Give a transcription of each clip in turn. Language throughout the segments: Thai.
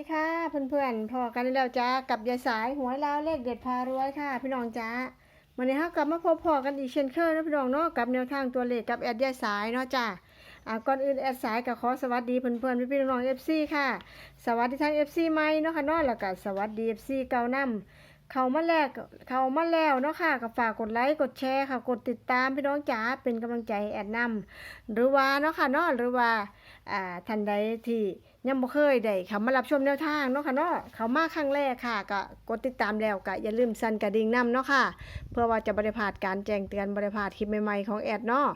ดีค่ะเพื่อนๆพอกันแล้วจ้ากับยายสายหวยลาวเลขเด็ดพารวยค่ะ พี่น้องจ้าวันนี้เรากลับมาพบพอกันอีกเช่นเคยนะพี่น้องเนาะกับแนวทางตัวเลขกับแอดยายสายเนาะจ้าอ่าก่อนอื่นแอดสายกับขอสวัสดีเพื่อนๆพี่ๆน้องๆเอฟซีค่ะ สวัสดีทั้งเอฟซีใหม่เนาะค่ะเนาะแล้วก็สวัสดีเอฟซีเก่านํเข้ามาแลกเข้ามาแล้วเนาะค่ะก็ฝากกดไลค์กดแชร์ค่ะกดติดตามพี่น้องจ๋าเป็นกำลังใจแอดนํหรือว่าเนาะค่ะเนาะหรือว่า อ่าท่านใดที่ยังบ่เคยได้เขามารับชมแนวทางเนาะค่ะเนาะเขามาครั้งแรกค่ะก็กดติดตามแล้วก็อย่าลืมสั่นกระดิ่งนํเนาะค่ะ เพื่อว่าจะบ่ได้พลาดการแจ้งเตือนบ่ได้พลาดคลิปใหม่ๆของแอดเนาะ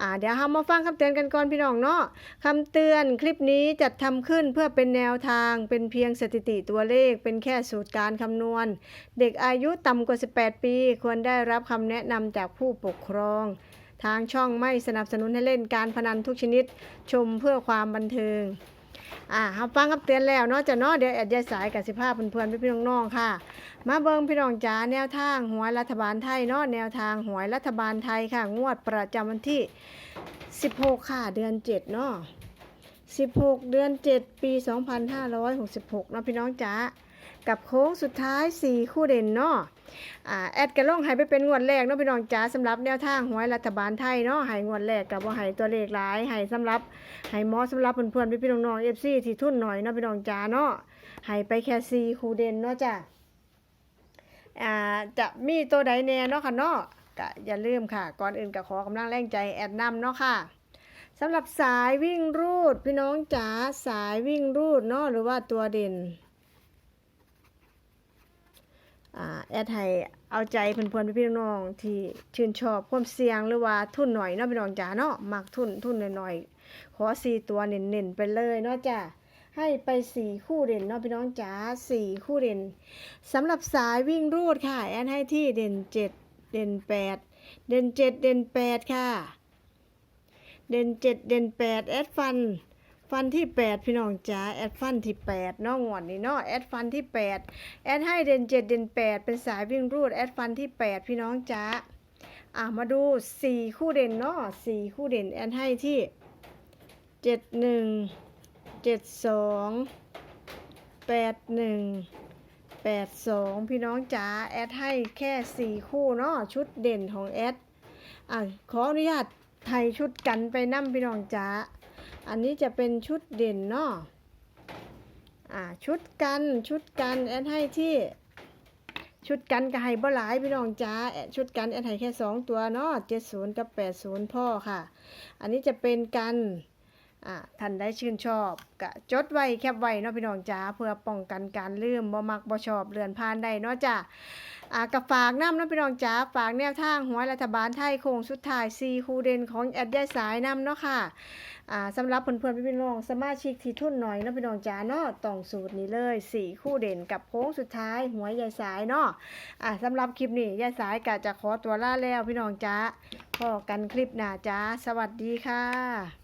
อ่าเดี๋ยวเรามาฟังคำเตือนกันก่อนพี่น้องเนาะคำเตือนคลิปนี้จัดทำขึ้นเพื่อเป็นแนวทางเป็นเพียงสถิติตัวเลข เป็นแค่สูตรการคำนวณ เด็กอายุต่ำกว่า 18 ปี ควรได้รับคำแนะนำจากผู้ปกครอง ทางช่องไม่สนับสนุนให้เล่นการพนันทุกชนิดชมเพื่อความบันเทิงอ่าเราฟังคำเตือนแล้วเนาะจะเนาะเดี๋ยวแอดยายสายกับสิภาพเพื่อนๆพี่ๆน้องๆค่ะ มาเบิงพี่น้องจ๋าแนวทางหวยรัฐบาลไทยเนาะแนวทางหวยรัฐบาลไทยค่ะ งวดประจำวันที่ 16 ค่ะ เดือน7เนาะ16 เดือน 7 ปี 2566เนาะพี่น้องจ๋ากับโค้งสุดท้าย 4 คู่เด่นเนาะ แอดกระล่องให้ไปเป็นงวดแรกเนาะพี่น้องจ๋าสำหรับแนวทางหวยรัฐบาลไทยเนาะให้งวดแรกกับว่าให้ตัวเลขหลายให้สำหรับให้หมอสำหรับเพื่อนๆพี่ๆน้องๆ FC ที่ทุ่นหน่อยเนาะพี่น้องจ๋าเนาะให้ไปแค่4คู่เดนเนาะจ้าจะมีตัวใดแน่เนาะค่ะเนาะก็อย่าลืมค่ะ ก่อนอื่นก็ขอกำลังแรงใจแอดนำเนาะค่ะสำหรับสายวิ่งรูดพี่น้องจ๋าสายวิ่งรูดเนาะหรือว่าตัวเด่น แอดให้เอาใจเพื่อนๆพี่น้องที่ชื่นชอบความเสี่ยงหรือว่าทุนหน่อยเนาะพี่น้องจ๋าเนาะมักทุนทุนหน่อยๆขอสี่ตัวเน้นๆไปเลยเนาะจ้ะให้ไปสี่คู่เด่นเนาะพี่น้องจ๋าสี่คู่เด่นสำหรับสายวิ่งรูดค่ะแอดให้ที่เด่นเจ็ดเด่นแปดเด่นเจ็ดเด่นแปดค่ะ เด่นเจ็ดเด่นแปดแอดฟัน ฟันที่แปดพี่น้องจ๋าแอดฟันที่แปดน้องงวดนี่เนาะแอดฟันที่แปดแอดให้เด่นเจ็ดเด่นแปดเป็นสายวิ่งรูดแอดฟันที่แปดพี่น้องจ๋าอะมาดูสี่คู่เด่นเนาะสี่คู่เด่นแอดให้ที่เจ็ดหนึ่งเจ็ดสองแปดหนึ่งแปดสองพี่น้องจ๋าแอดให้แค่สี่คู่เนาะชุดเด่นของแอดอะขออนุญาตไทยชุดกันไปนั่มพี่น้องจ๋า อันนี้จะเป็นชุดเด่นเนาะอ่าชุดกันชุดกันแอดให้ที่ชุดกันก็ให้บ่หลายพี่น้องจ้าแอดชุดกันแอดให้แค่สองตัวเนาะเจ็ดศูนย์กับแปดศูนย์พ่อค่ะ อันนี้จะเป็นกัน ท่านได้ชื่นชอบก็จดไว้แคบไว้เนาะพี่น้องจ๋าเพื่อป้องกันการลืมบ่มักบ่ชอบเลือนผ่านได้เนาะจ้ะอ่ากับฝากน้ำเน้ำพี่น้องจ๋าฝากแนวทางหวรัฐบาลไทยโค้งสุดท้าย4คู่เด่นของแอดยายสายน้ำเนาะค่ะอ่าสำหรับเพื่อนๆพี่น้องสมาชิกที่ทุนหน่อยเนาะพี่น้องจ๋าเนาะต้องสูตรนี้เลย4คู่เด่นกับโค้งสุดท้ายหัวยายสายเนาะอ่าสำหรับคลิปนี้ยายสายกะจะขอตัวลาแล้วพี่น้องจ๋าพอกันคลิปหน้าจ๋าสวัสดีค่ะ